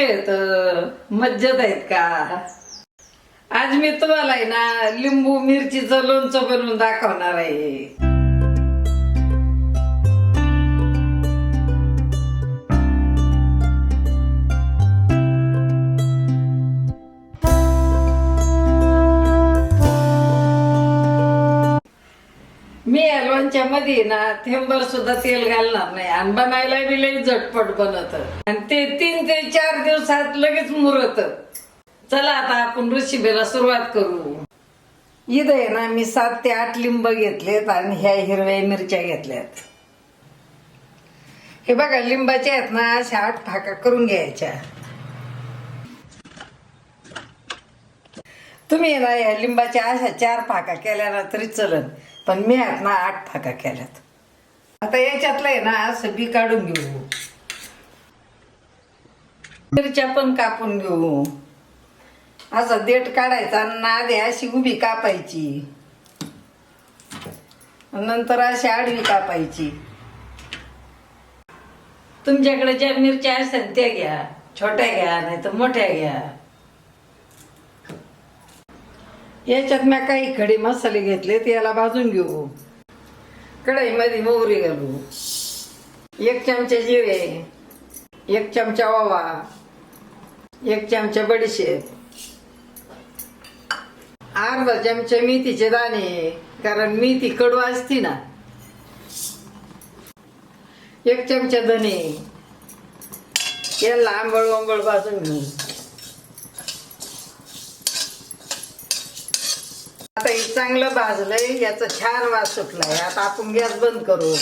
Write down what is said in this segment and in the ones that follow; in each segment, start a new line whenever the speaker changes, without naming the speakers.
कसे आहेत मज्जत आहेत का? आज मी तुम्हाला आहे ना लिंबू मिरचीचं लोणचं बनवून दाखवणार आहे. मी या लोणच्या मध्ये ना थेंबर सुद्धा तेल घालणार नाही. आणि बनायला बी लई झटपट बनत आणि ते दिवसात लगेच मुहूर्त चला आता आपण रेसिपीला सुरुवात करू. इथं आहे ना मी सात ते आठ लिंब घेतलेत आणि ह्या हिरव्या मिरच्या घेतल्यात. हे बघा लिंबाच्या आहेत ना अशा आठ फाका करून घ्यायच्या. तुम्ही ना या लिंबाच्या अशा चार फाका केल्या ना तरी चलन पण मी आहेत ना आठ फाका केल्यात. आता याच्यातलं आहे ना असं बी काढून घेऊ. मिरच्या पण कापून घेऊ. असं देठ काढायचा नादे अशी उभी कापायची. नंतर अशी आडवी कापायची. तुमच्याकडे ज्या मिरच्या असेल त्या घ्या. छोट्या घ्या नाही तर मोठ्या घ्या. याच्यात मी काही खडे मसाले घेतले ते याला भाजून घेऊ. कढईमध्ये मोहरी घालू. एक चमचा जिरे एक चमचा ओवा. एक चमचा बडीशेप. अर्धा चमचा मेथीचे दाणे कारण मेथी कडू असती ना. एक चमचा धने. याला आंबळ आंबळ भाजून घेऊ आता हे चांगलं भाजलंय याचा छान वास सुटलाय. आता आपण गॅस बंद करू.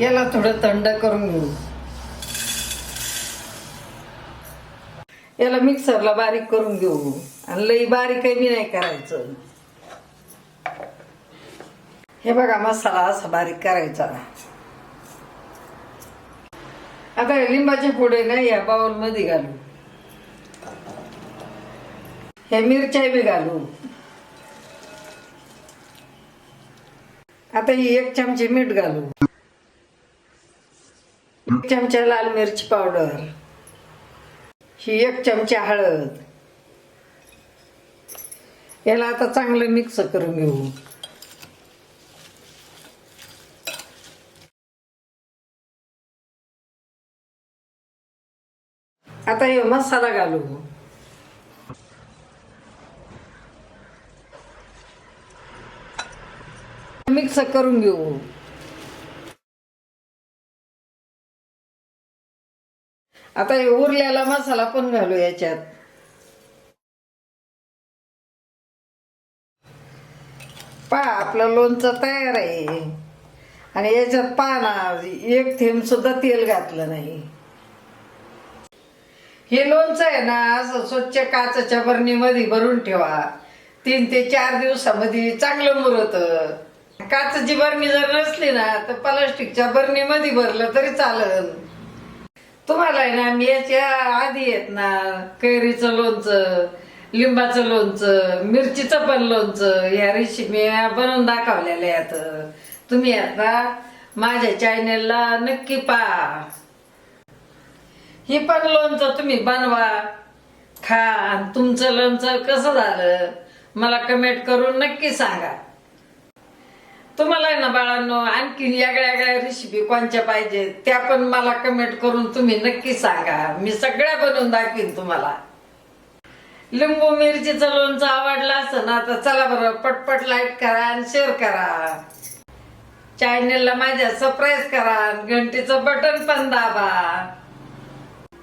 याला थोडं थंड करून घेऊ. याला मिक्सरला बारीक करून घेऊ. आणि लई बारीकही बी नाही करायचं. हे बघा मसाला असा बारीक करायचा. आता लिंबाचे पुढे ना या बाउलमध्ये घालू. हे मिरच्या बी घालू. आता ही एक चमचे मीठ घालू. एक चमचा लाल मिरची पावडर. ही एक चमचा हळद. याला आता चांगलं मिक्स करून घेऊ. आता हे मसाला घालू. मिक्स करून घेऊ. आता हे उरलेला मसाला पण घालू याच्यात. पहा आपलं लोणचं तयार आहे. आणि याच्यात पहा ना एक थेंब सुद्धा तेल घातलं नाही. हे लोणचं आहे ना असं स्वच्छ काचच्या बरणीमध्ये भरून ठेवा. तीन ते चार दिवसामध्ये चांगलं मुरत. काचची बरणी जर नसली ना तर प्लास्टिकच्या बरणीमध्ये भरलं तरी चालेल तुम्हाला आहे ना मी याच्या आधी आहेत ना कैरीचं लोणचं लिंबाचं लोणचं मिरचीचं पण लोणचं या रेसिपी बनवून दाखवलेल्या आहेत. तुम्ही आता माझ्या चॅनेलला नक्की पहा. ही पण लोणचं तुम्ही बनवा खा आणि तुमचं लोणचं कसं झालं मला कमेंट करून नक्की सांगा. तुम्हाला ना बाळांनो आणखीन वेगळ्या वेगळ्या रेसिपी कोणच्या पाहिजे त्या पण मला कमेंट करून तुम्ही नक्की सांगा. मी सगळ्या बनवून दाखवीन तुम्हाला. लिंबू मिरचीचं लोणचं आवडलं असं ना तर चला बरं पटपट लाईक करा आणि शेअर करा. चॅनेलला माझ्या सरप्राईज करा घंटीचं बटन पण दाबा.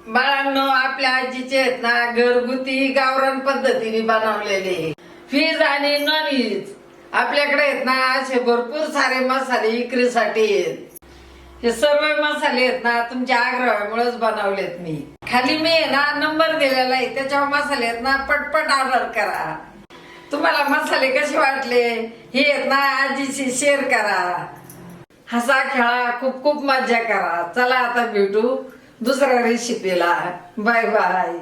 बाळांनो आपल्या आजीचे आहेत ना घरगुती गावरान पद्धतीने बनवलेले. फिज आणि नॉन व्हेज आपल्याकडे आहेत ना असे भरपूर सारे मसाले विक्रीसाठी आहेत. हे सर्व मसाले आहेत ना तुमच्या आग्रहामुळेच बनवलेत मी. खाली मी आहे ना नंबर दिलेला आहे. त्याच्यावर मसाले आहेत ना पटपट ऑर्डर करा. तुम्हाला मसाले कसे वाटले? हे आहेत ना आजीशी शेअर करा. हसा खेळा खूप खूप मज्जा करा. चला आता भेटू दुसऱ्या रेसिपीला बाय बाय